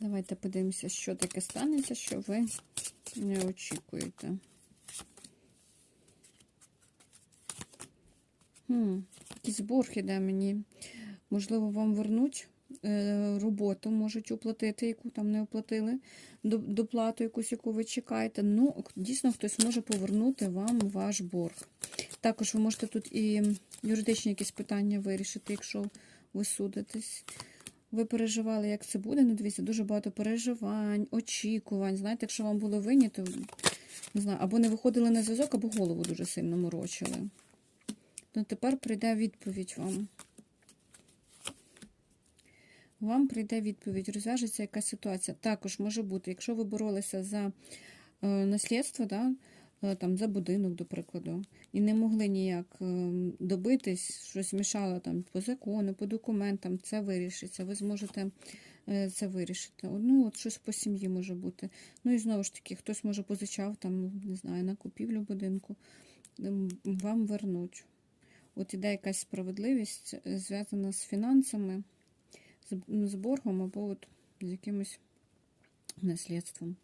Давайте подивимося, що таке станеться, що ви не очікуєте. Хм, якийсь борг іде мені. Можливо, вам вернуть е, роботу, можуть оплатити, яку там не оплатили, доплату якусь, яку ви чекаєте. Ну, дійсно, хтось може повернути вам ваш борг. Також ви можете тут і юридичні якісь питання вирішити, якщо ви судитесь. Ви переживали, як це буде. Ну, дивіться, дуже багато переживань, очікувань. Знаєте, якщо вам було винні, то не знаю, або не виходили на зв'язок, або голову дуже сильно морочили. Ну, тепер прийде відповідь вам. Вам прийде відповідь, розв'яжеться якась ситуація. Також може бути, якщо ви боролися за е, наслідство, да, там, за будинок, до прикладу, і не могли ніяк е, добитись, щось мішало там, по закону, по документам, це вирішиться. Ви зможете е, це вирішити. Ну, от щось по сім'ї може бути. Ну і знову ж таки, хтось може позичав там, не знаю, на купівлю будинку, вам вернуть. От іде якась справедливість е, зв'язана з фінансами, з, з боргом або от з якимось наслідством.